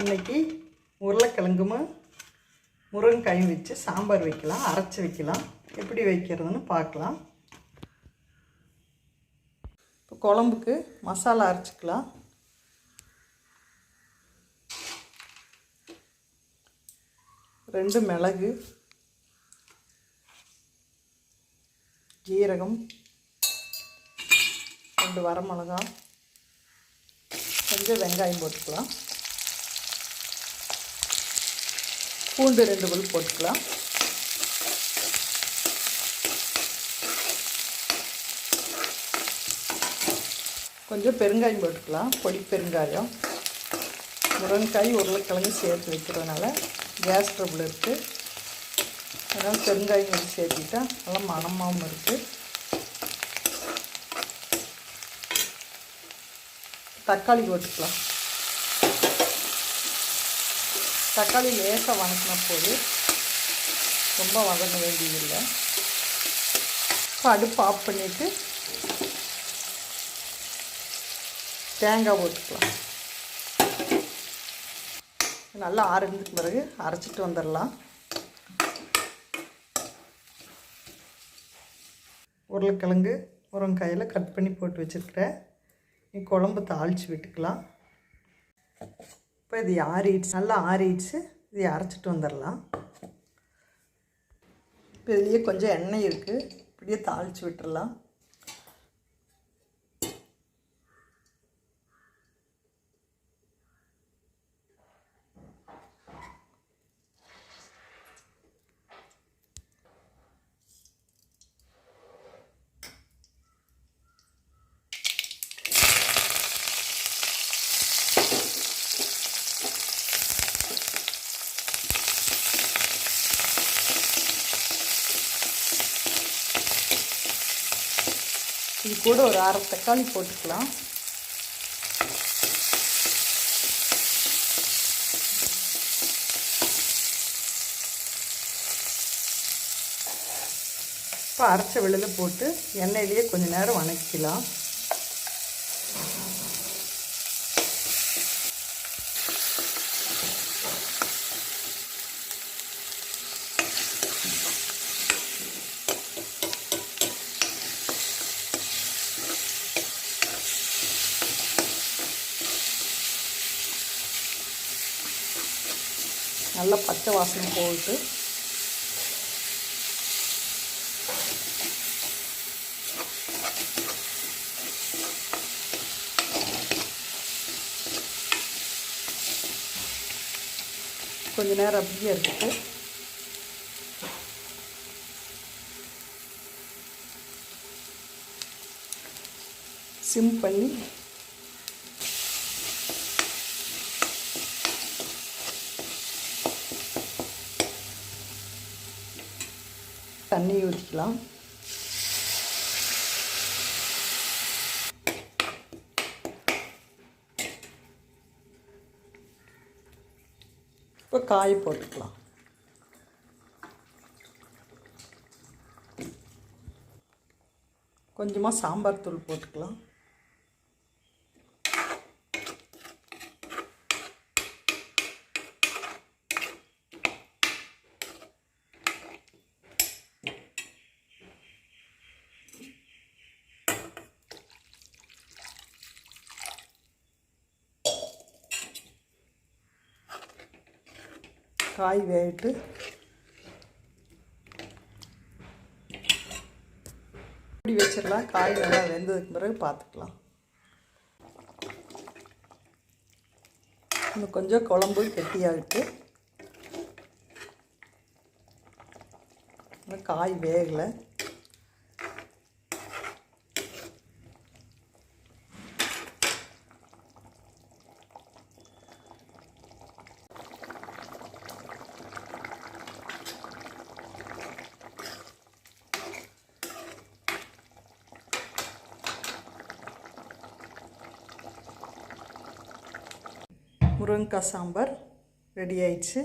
இன்றைக்கி உருளைக்கிழங்குமா முருங்கைக்காயும் வச்சு சாம்பார் வைக்கலாம் அரைச்சி வைக்கலாம். எப்படி வைக்கிறதுன்னு பார்க்கலாம். இப்போ குழம்புக்கு மசாலா அரைச்சிக்கலாம். ரெண்டு மிளகு ஜீரகம் ரெண்டு வரமிளகா கொஞ்சம் வெங்காயம் போட்டுக்கலாம். பூண்டு ரெண்டு பல் போட்டுக்கலாம். கொஞ்சம் பெருங்காயம் போட்டுக்கலாம். பொடி பெருங்காயம். முருங்கைக்காய் உருளைக்கிழங்கு சேர்த்து வைக்கிறதுனால கேஸ் ட்ரபிள் இருக்குது அதனால் பெருங்காயம் கொஞ்சம் சேர்த்துக்கிட்டா நல்லா மணமாகவும் இருக்குது தக்காளி போட்டுக்கலாம். தக்காளி லேசாக வதக்கின போது ரொம்ப வதங்க வேண்டியதில்லை. இப்போ அடுப்பு ஆஃப் பண்ணிவிட்டு தேங்காய் போட்டுக்கலாம். நல்லா ஆறுனதுக்கு பிறகு அரைச்சிட்டு வந்துடலாம். உருளைக்கிழங்கு உரங்காயில் கட் பண்ணி போட்டு வச்சுருக்கிறேன். நீ குழம்பு தாளித்து விட்டுக்கலாம். இப்போ இது ஆறிடுச்சு. நல்லா ஆறிடுச்சு. இதை அரைச்சிட்டு வந்துடலாம். இப்போ இதுலேயே கொஞ்சம் எண்ணெய் இருக்குது இப்படியே தாளித்து விட்டுறலாம் இது கூட ஒரு அரை தக்காளி போட்டுக்கலாம். இப்போ அரைச்ச வெளியில் போட்டு எண்ணெயிலேயே கொஞ்சம் நேரம் வணக்கிக்கலாம். நல்லா பச்சை வாசனை போட்டு. கொஞ்ச நேரம் அப்படியே இருக்குது சிம் பண்ணி தண்ணி ஊற்றிக்கலாம் இப்போ காய் போட்டுக்கலாம். கொஞ்சமாக சாம்பார் தூள் போட்டுக்கலாம். காய் வேகட்டு இப்படி வச்சிடலாம். காய் நல்லா வெந்ததுக்கு பிறகு பார்த்துக்கலாம். இன்னும் கொஞ்சம் குழம்பு கெட்டியாகிட்டு இன்னும் காய் வேகலை. முருங்கைக்காய் சாம்பார் ரெடி ஆயிடுச்சு.